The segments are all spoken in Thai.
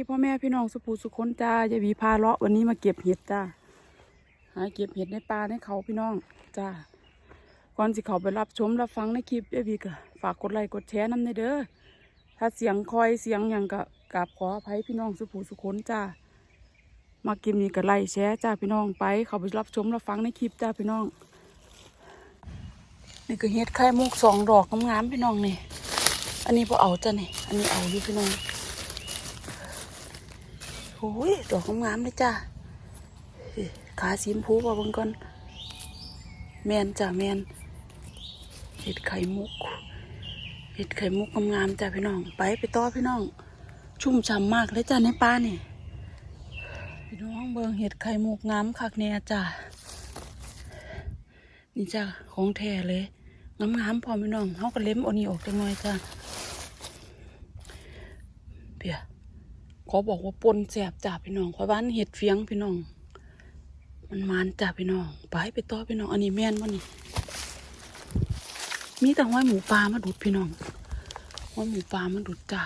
ดีพ่อแม่พี่น้องสุภูสุคนจ้ายายวีพาเลาะวันนี้มาเก็บเห็ดจ้าหาเก็บเห็ดในป่าในเขาพี่น้องจ้าก่อนสิเขาไปรับชมรับฟังในคลิปยายวีก็ฝากกดไลค์กดแชร์น้ำในเด้อถ้าเสียงคอยเสียงอย่างก็กราบขออภัยพี่น้องสุภูสุคนจ้ามากินนี้ก็ไล่แชร์จ้าพี่น้องไป เขาไปรับชมรับฟังในคลิปจ้าพี่น้อง นี่ก็เห็ดไข่มุกสองดอกงามๆพี่น้องนี่ อันนี้พอเอาจ้ะนี่ อันนี้เอาอยู่พี่น้อง โอ้ยดอกงามเลยจ้าขาสีมพูบ่เบิ่งก่อนแมนจ้ะแมนเห็ดไข่มุกเห็ดไข่มุกงามๆจ้ะพี่น้อง ไปไปต่อพี่น้อง ชุ่มฉ่ำมากเลยจ้ะในป่านี่พี่น้องเบิงเห็ดไข่มุกงามคักแน่จ้ะนี่จ้ะของแท้เลยงามๆพร้อพี่น้องเขาก็เล็มเอานี่ออกจังหน่อยจ้ะเปีย ขอบอกว่าปนแสบจ้ะพี่น้องขอยบ้านเห็ดเฟียงพี่น้อง มันมันจ้ะพี่น้อง ไปไปต่อพี่น้อง อันนี้แม่นวะนี่ มีแต่ห้อยหมูปลามาดุดพี่น้องห้อยหมูปลามาดุดจ้ะ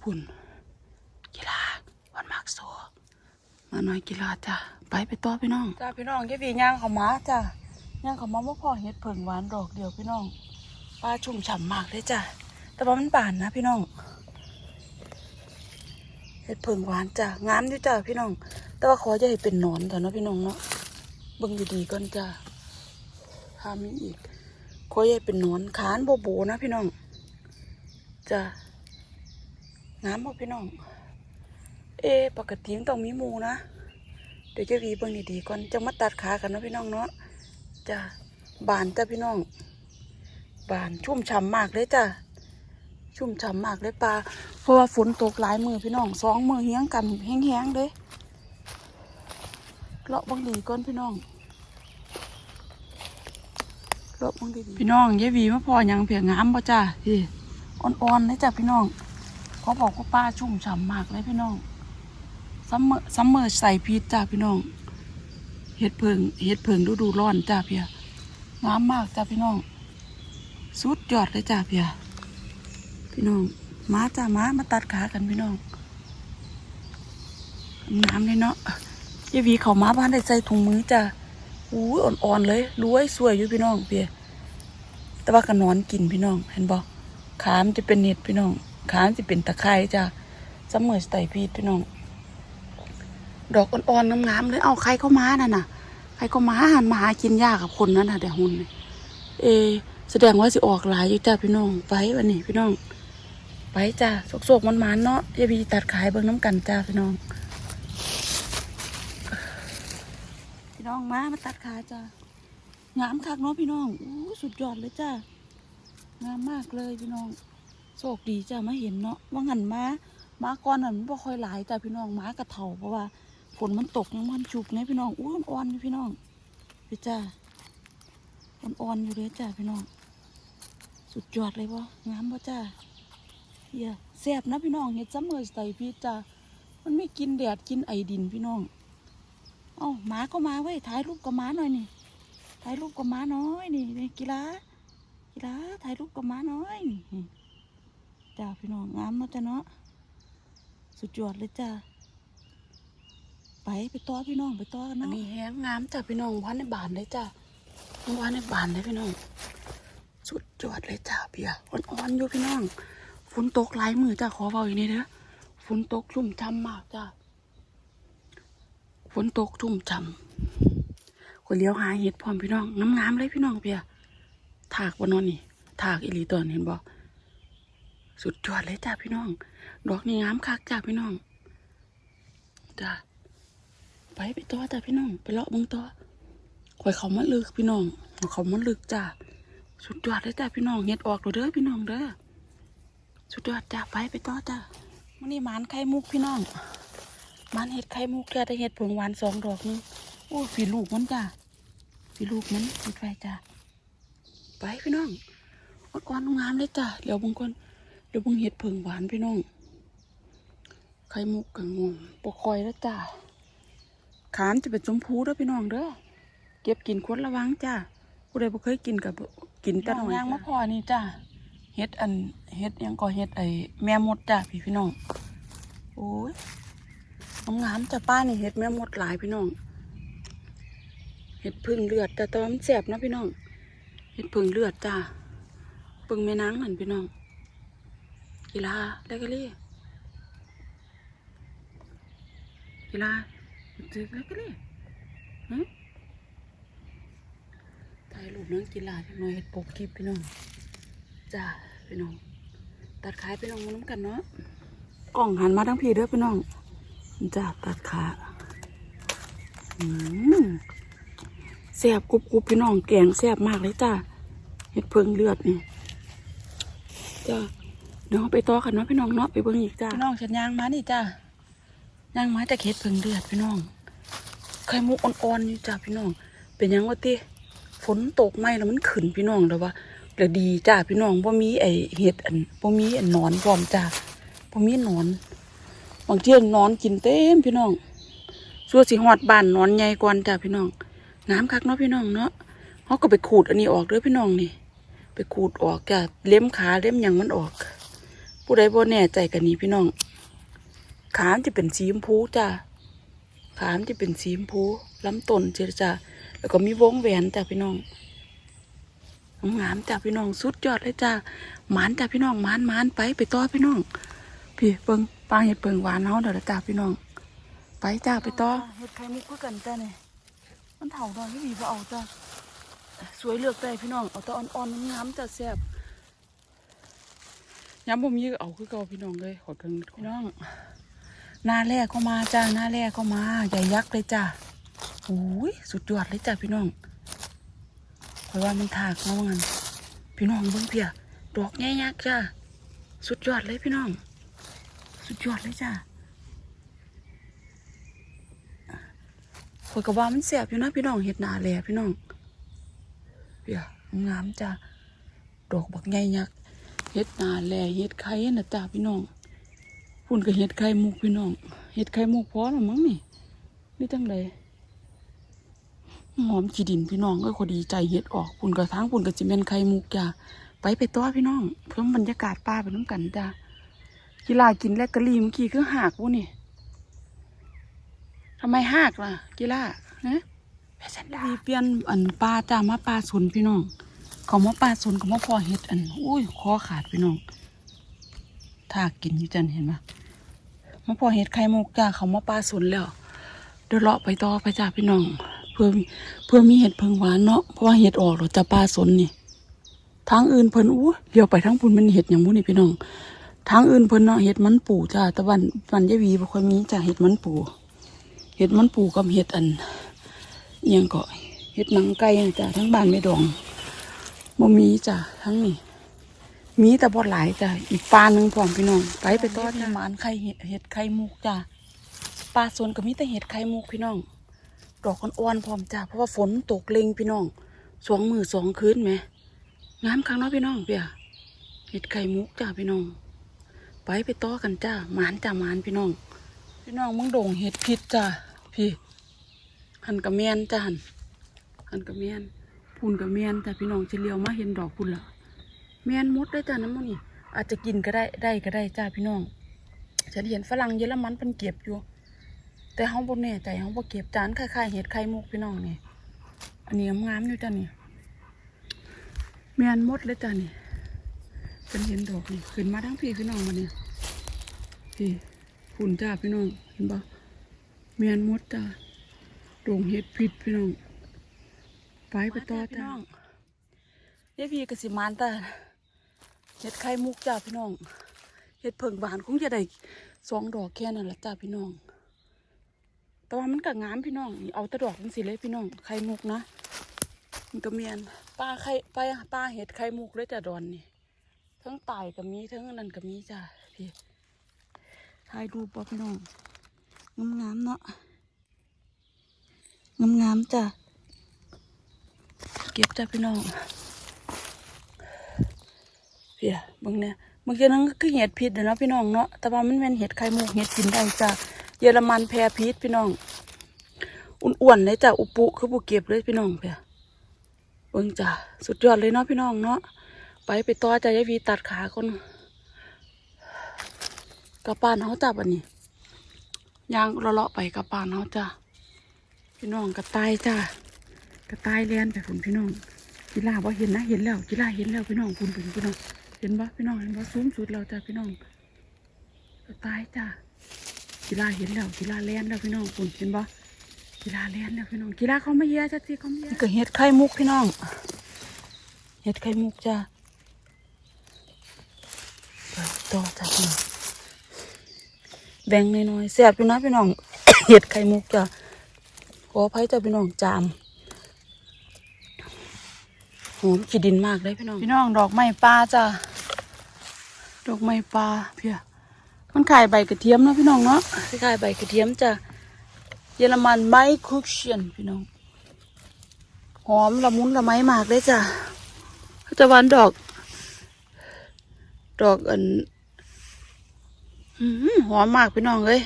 พุ่นกีฬาวันมากโซมาหน่อยกีฬาจ้ะไปไปต่อพี่น้องจ้าพี่น้องแค่วีย่างเขามาจ้ะย่างเขามาว่าพอเห็ดเผิงหวานดอกเดียวพี่น้องปลาชุ่มฉ่ำมากเลยจ้ะแต่ว่ามันบานนะพี่น้อง เห็ดเผิงหวานจ้ะงามอยู่จ้ะพี่น้อง แต่ว่าขอจะให้เป็นหนอนเถอะนะพี่น้องเนาะเบิ่งดีๆก่อนจ้ะถ้ามีอีกขอจะให้เป็นหนอนขานโบโบนะพี่น้องจ้ะงามบ่พี่น้อง เอะปกติมันต้องมีมูนะเดี๋ยวจะวีเบิ่งดีๆก่อนจะมาตัดขากันนะพี่น้องเนาะจ้ะบานจ้ะพี่น้อง บานชุ่มฉ่ำมากเลยจ้ะ ชุ่มฉ่ำมากเลยปลาเพราะว่าฝนตกหลายมือพี่น้องสองมือเฮี้ยงกันแห้งๆเลยเลาะเบังดีก่อนพี่น้องเลาะเบังดีๆพี่น้องยายหวีมาพอหยังเพียงงามป่ะจ้ะพี่อ่อนๆเลยจ้ะพี่น้องเขาบอกว่าปลาชุ่มฉ่ำมากเลยพี่น้องซัมเมอร์ซัมเมอร์ใส่พีชจ้าพี่น้องเห็ดเพิงเห็ดเพิงฤดูร้อนจ้าเพียงามมากจ้าพี่น้องสุดยอดเลยจ้าเพีย พี่น้องมาจ้ามามาตัดขากันพี่น้องงามเลยเนาะยายวีเขามาบ้านได้ใส่ถุงมือจ้าอู้อ่อนๆเลยรวยสวยอยู่พี่น้องเพียแต่ว่าก็นอนกินพี่น้อง เห็นบอกขามจะเป็นเน็ดพี่น้องขามจะเป็นตะไคร้จ้าซัมเมอร์ใส่พีชพี่น้อง ดอกอ่อนๆงามๆเลยเอาใครเข้ามาน่ะน่ะใครก็มาหันมาหากินยากกับคนนั้นน่ะแต่หุ่นเอ แสดงว่าสิออกหลายอยู่จ้าพี่น้องไปวันนี้พี่น้อง ไปจ้าโศกๆมันๆเนาะย่าไปตัดขายเบิ่งน้ำกันจ้าพี่น้อง พี่น้องมามาตัดขาจ้างามคักเนาะพี่น้องอู้สุดยอดเลยจ้างามมากเลยพี่น้องโชคดีจ้ามาเห็นเนาะว่างันมาหมาก่อนน่ะมันบ่ค่อยหลายแต่พี่น้องหมากระเถาเพราะว่าฝนมันตกมันชุกไงพี่น้องอู้อ่อนๆอยู่พี่น้องพี่จ้าอ่อนๆอยู่เลยจ้าพี่น้อง สุดยอดเลยบ่งามบ่จ้า เฮียแซ่บนะพี่น้องเฮ็ดซัมเมอร์ใส่พี่จ้ามันไม่กินแดดกินไอดินพี่น้อง เอ้าหมาก็มาเว้ยถ่ายรูปกับหมาหน่อยนี่ถ่ายรูปกับหมาน้อยนี่นี่กีฬากีฬาถ่ายรูปกับหมาน้อยนี่จ้าพี่น้องงามเนาะจ้าเนาะสุดยอดเลยจ้าไปไปต่อพี่น้องไปต่อกันเนาะอันนี้แห้งงามจ้ะพี่น้องพันในบานเลยจ้ะพันในบานเลยพี่น้อง สุดยอดเลยจ้าเบียอ่อนๆอยู่พี่น้อง ฝนตกหลายมือจ้าขอเบาอีกนิดเด้อฝนตกชุ่มช่ำมากจ้าฝนตกชุ่มช่ำคนเลี้ยวหาเห็ดพร้อมพี่น้องงามๆเลยพี่น้องเบียถากบนนอนนี่ถากอีหลีตอนเห็นบอกสุดยอดเลยจ้าพี่น้อง ดอกนี่งามคักจ้าพี่น้องจ้าไปไปต่อจ้าพี่น้อง ไปเลาะบังต่อข่อยเขามาลึกพี่น้องเขามาลึกจ้าสุดยอดเลยจ้าพี่น้องเห็ดออกแล้วเด้อพี่น้องเด้อ สุดยอดจ้าไปไปต่อจ้ามันนี่หมานไข่มุกพี่น้องหมานเห็ดไข่มุกจ้าแต่เห็ดผงหวานสองดอกนึงโอ้ฝีลูกมันจ้าฝีลูกมันปิดไฟจ้าไปพี่น้องอ่อนๆงามเลยจ้าเดี๋ยวบางคนเดี๋ยวเพิ่งเห็ดผงหวานพี่น้องไข่มุกกังงมปกคอยแล้วจ้าขามจะเป็นชมพูเด้อพี่น้องเด้อเก็บกินคนระวังจ้าผู้ใดบ่เคยกินกับกินแต่น้อยย่างมาพอนี่จ้า เห็ดอันเห็ดยังก็เห็ดไอแม่มดจ้าพี่พี่น้องโอ้ยงามๆจ้ะป้านี่เห็ดแม่มดหลายพี่น้องเห็ดพึ่งเลือดแต่ตอนมันแสบนะพี่น้องเห็ดพึ่งเลือดจ้าปึงแม่นางนั่นพี่น้องกีฬาแล้วก็เรียกีฬาตึกแล้วก็รียฮะถ่ายรูปน้องกีฬาจังหน่อยเห็ดปกคลิปพี่น้อง จ้าพี่น้อง ตัดขายพี่น้องมาน้ำกันเนาะกล่องหันมาทั้งพี่เด้อพี่น้องจ้าตัดขาอืมแซ่บกรุบกรุบพี่น้องแกงแซ่บมากเลยจ้าเห็ดเพิงเลือดนี่จ้าเดี๋ยวเราไปต่อกันเนาะพี่น้องเนาะไปเบิ่งอีกจ้าพี่น้องฉันย่างมานี่จ้าย่างมาจากเห็ดเพิงเลือดพี่น้องไข่มุกอ่อนๆอยู่จ้าพี่น้อง เป็นหยังวะติฝนตกไหมแล้วมันขึ้นพี่น้องแล้วว่า ก็ดีจ้าพี่น้องบ่มีไอเห็ดอันบ่มีอันนอนพร้อมจ้าพอมีนอนบางเที่ยนอนกินเต็มพี่น้องสัวสิหอดบ้านนอนใหญ่กว่าจ้าพี่น้อง น้ำคักเนาะพี่น้องเนาะเขาก็ไปขูดอันนี้ออกเด้อพี่น้องนี่ ไปขูดออกจ้าเล็มขาเล็มยังมันออก ผู้ใดบ่แน่ใจกันนี้พี่น้อง ขามจะเป็นสีชมพูจ้าขามจะเป็นสีชมพูลำต้นเจรจ้าแล้วก็มีวงแหวนจ้าพี่น้อง งามๆจ้าพี่น้องสุดยอดเลยจ้าหมานจ้าพี่น้องหมานหมานไปไปต่อพี่น้อง พี่เปิงปลาเห็ดเปิงหวานเฮาเดี๋ยวละจ้าพี่น้อง ไปจ้าไปต่อเห็ดไข่มุกคือกันจ้าเนี่ยมันเถาดอนที่ดีพอเอาจ้าสวยเลือกได้พี่น้องเอาแตะอ่อนๆงามๆจ้าแซ่บย้ำบ่มีก็เอาคือเก่าพี่น้องเลยขอถึงพี่น้องหน้าแรกเข้ามาจ้าหน้าแรกเข้ามาใหญ่ยักษ์เลยจ้าโอ้ยสุดยอดเลยจ้าพี่น้อง คอยว่ามันถากเนาะว่างั้นพี่น้องเบิ่งเพียดอกแง่ยักจ้าสุดยอดเลยพี่น้อง สุดยอดเลยจ้าข่อยก็ว่ามันแสบอยู่นะพี่น้องเห็ดหนาแหล่พี่น้องเปียงามจ้าดอกบักใหญ่ยักเห็ดหนาแหล่เห็ดไข่น่ะจ้าพี่น้องพุ่นก็เห็ดไข่มุกพี่น้องเห็ดไข่มุกพอแล้วมั้งนี่นี่จังได หอมขี้ดินพี่น้องเอ้ยขอดีใจเห็ดออกพุ่นกระทั้งพุ่นกระจิเมนไข่มุกจ้าไปไปตัวพี่น้อง เพิ่มบรรยากาศป่าไปน้ำกันจ้ากีฬากินแลกกะลีเมื่อกี้คือหักวุนี่ทำไมหักล่ะกีฬานะแพชันดาเปลี่ยนอันปลาจ้ามาปลาสนพี่น้องเขามาปลาสนเขามาพอเห็ดอันอุ้ยคอขาดพี่น้องถ้ากินอยู่จันเห็นไหมมาพอเห็ดไข่มุกจ้าเขามาปลาสนแล้วเดี๋ยวเลาะไปต่อไปจ้าพี่น้อง เพื่อมีเพื่อมีเห็ดเพิงหวานเนาะเพราะว่าเห็ดออกเราจะปลาสนนี่ทางอื่นเพิ่นอู้เลี้ยวไปทางปุ่นมันเห็ดอย่างมู้นี่พี่น้องทางอื่นเพิ่นเนาะเห็ดมันปูจ้าต่วันวันยาวีบ่ค่อยมีจ้าเห็ดมันปูเห็ดมันปูกับเห็ดอันเอียงก็เห็ดหนังไก่จ้าทั้งบ้านไม่ดองบ่มีจ้าทั้งนี้มีแต่บ่หลายจ้าอีกปลาหนึงพร้อมพี่น้องไปไปต่อจ้าหมานไข่เห็ดไข่มุกจ้าปลาสวนก็มีแต่เห็ดไข่มุกพี่น้อง ดอกอ่อนๆพร้อมจ้าเพราะว่าฝนตกเล็งพี่น้องสองมือสองคืนไหมงามครั้งเนาะพี่น้องเปียเห็ดไข่มุกจ้าพี่น้อง ไปไปต่อกันจ้าหมานจ้าหมานพี่น้อง พี่น้องมึงโด่งเห็ดพิษจ้าพี่หันกระเมียนจ้าหันหันกระเมียนพูนกระเมียนจ้าพี่น้องจะเลียวมาเห็นดอกพุ่นละเมียนมดได้จ้าน้ำมันนี่อาจจะกินก็ได้ได้ก็ได้จ้าพี่น้องฉันเห็นฝรั่งเยอรมันเป็นเก็บอยู่ แต่เขาบ่แน่ใจเขาบ่เก็บจานคล้ายๆเห็ดไข่มุกพี่น้องนี่อันนี้งามๆอยู่จ้านี่แมนมดเลยจ้ะนี่เป็นเห็นดอกนี่ขึ้นมาทั้งพี่พี่น้องมาเนี่ยพี่ฝุ่นจ้าพี่น้องเห็นปะแมนมดจ้าดงเห็ดพิษพี่น้องไปไปต่อจ้าเดี๋ยวพี่กสิมานตาเห็ดไข่มุกจ้าพี่น้องเห็ดเผิงบานคงจะได้สองดอกแค่นั้นละจ้าพี่น้อง แต่ว่ามันก็งามพี่น้องเอาต่ดอกมันสิเลยพี่น้องไข่มุกนะมันก็เมียนปลาไข่ปลาปลาเห็ดไข่มุกเลยจ้ะดอนนี่ทั้งไต่ก็มีทั้งอันนั่นก็มีจ้ะพี่ถ่ายรูป่ะพี่น้องงามๆเนาะงามๆจ้ะเก็บจ้ะพี่น้องเพี่ยบางเนี่ยเมื่อกี้นั้นก็คือเห็ดพิษเนะพี่น้องเนาะแต่ว่ามันเป็นเห็ดไข่มุกเห็ดกินได้จ้ะ เยอรมันแพรพิษพี่น้องอ้วนๆเลยจ้ะอุปุคือบุเก็บเลยพี่น้องเพี่ยเบิ่งจ้ะสุดยอดเลยเนาะพี่น้องเนาะไปไปต่อจ้ะยายวีตัดขาคนกลับบ้านเขาจับอันนี้ยางเลาะไปกับป่านเฮาจ้ะพี่น้องกระต่ายจ้ะกระต่ายเลียนไปฝุ่นพี่น้องกีฬาบ่เห็นนะเห็นแล้วกีฬาเห็นแล้วพี่น้องฝุ่นฝุ่นพี่น้องเห็นบ่พี่น้องเห็นบ่สูงสุดแล้วจ้ะพี่น้องกระต่ายจ้ะ กีฬาเห็นแล้วกีฬาเลียนแล้วพี่น้องฝุ่นเห็นบ่กีฬาเลียนแล้วพี่น้องกีฬาเขาไม่เยอะจ้ะสิเขาไม่เยอะนี่ก็เห็ดไข่มุกพี่น้อง เห็ดไข่มุกจ้ะเปิดต่อจ้ะพี่น้องแบ่งน้อยๆแซ่บอยู่นะพี่น้อง เห็ดไข่มุกจ้ะขออภัยจ้ะพี่น้องจามหอมขี้ดินมากเลยพี่น้อง พี่น้องดอกไม้ปลาจ้ะดอกไม้ปลาเพีย มันขายใบกระเทียมเนาะพี่น้องเนาะขายใบกระเทียมจ้ะเยอรมันไมคุกเชียนพี่น้อง หอมละมุนละไม้มากเลยจ้ะเขาจะหวานดอก ดอกอันอืมหอมมากพี่น้องเอ้ย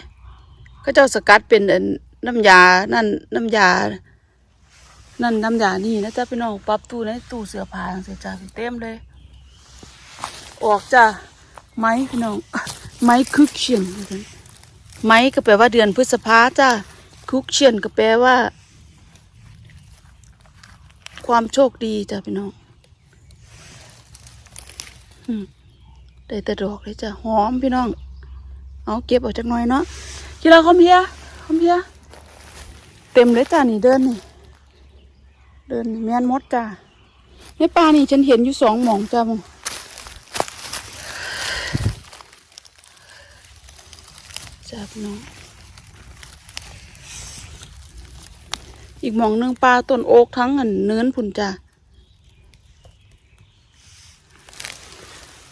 ก็เจ้าสกัดเป็นอันน้ำยา นั่นน้ำยา นั่นน้ำยานี่นะจ๊ะพี่น้องปรับตู้ในตู้เสื้อผ้าเสียจ้าเต็มเลย ออกจ้ะไม้พี่น้อง ไม้คุกเชียนไม้ก็แปลว่าเดือนพฤษภาจ้ะคุกเชียนก็แปลว่า ความโชคดีจ้ะพี่น้องได้แต่ดอกเลยจ้ะหอมพี่น้อง เอาเก็บออกจากหน่อยเนาะกีฬาคอมเพียคอมเพียเต็มเลยจ้านี่เดินนี่ เดินแม่นมดจ้าในป่านี่ฉันเห็นอยู่สองหมองจ้ามึงจ้าพี่ น้องอีกหมองหนึงปลาต้นโอ๊กทั้งอันเนื้นผุนจ้า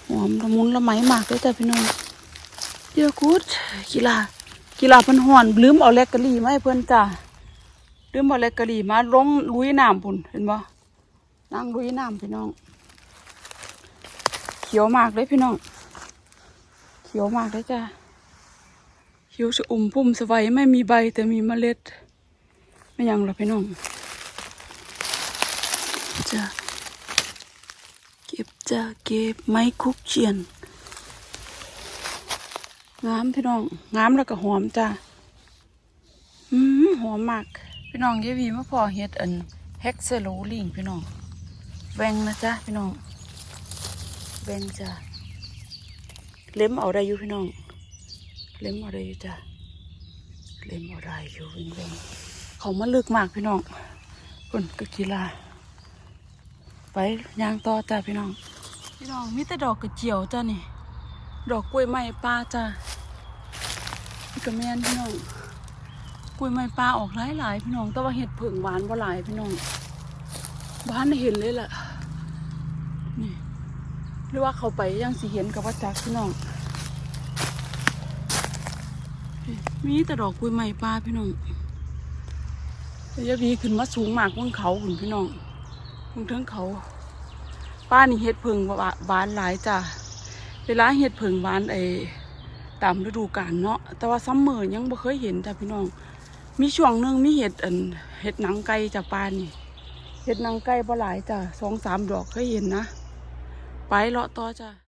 หอมละมุนละไม้มากเลยจ้าพี่น้องเดี๋ยวกูดกีฬากีฬาเพิ่นห่อนลืมเอาแลกกะลี่มาให้เพิ่นจ้าลืมเอาแลกกะลี่มาลงลุยน้ำพุ่นเห็นบ่นั่งลุยน้ำพี่น้อง เขียวมากเลยพี่น้อง เขียวมากเลยจ้า เขียวสะอุ่มพุ่มสวัยไม่มีใบแต่มีเมล็ด ไม่ยังหรอพี่น้องจ้าเก็บจ้าเก็บไม้คุกเชียนงามพี่น้องงามแล้วก็หอมจ้าอืมหอมมาก พี่น้องเยาวีมาพอเฮ็ดอันเฮกเซโลลิงพี่น้องแวงนะจ๊ะพี่น้องแวงจ้าเล็มเอาได้อยู่พี่น้อง เล็มเอาได้อยู่จ้าเล็มเอาได้อยู่วิ่งแวงเขามาลึกมากพี่น้องคนก็กีฬาไปย่างต่อจ้าพี่น้อง พี่น้องมีแต่ดอกกระเจียวจ้านี่ ดอกกล้วยไม้ปลาจ้าพี่กระแมนพี่น้องกล้วยไม้ปลาออกหลายหลายๆพี่น้องแต่ว่าเห็ดเผิ่งหวานบ่หลายพี่น้องบ้านเห็นเลยแหละนี่หรือว่าเขาไปยังสิเห็นกับว่าจักพี่น้อง มีแต่ดอกกล้วยไม้ปลาพี่น้องแต่ยาวีขึ้นมาสูงมากบนเขาหุ่นพี่น้องบนเทิงเขาป้านี่เห็ดเผิ่งหวานหลายจ้าเวลาเห็ดเผิงหวานไอ้ตามฤดูกาลเนาะแต่ว่าซัมเมอร์ยังบ่เคยเห็นจ้ะพี่น้อง มีช่วงหนึงมีเห็ดอันเห็ดหนังไก่จ้ะปานนี่เห็ดหนังไก่บ่หลายจ้ะสองสามดอกเคยเห็นนะ ไปเลาะต่อจ้ะ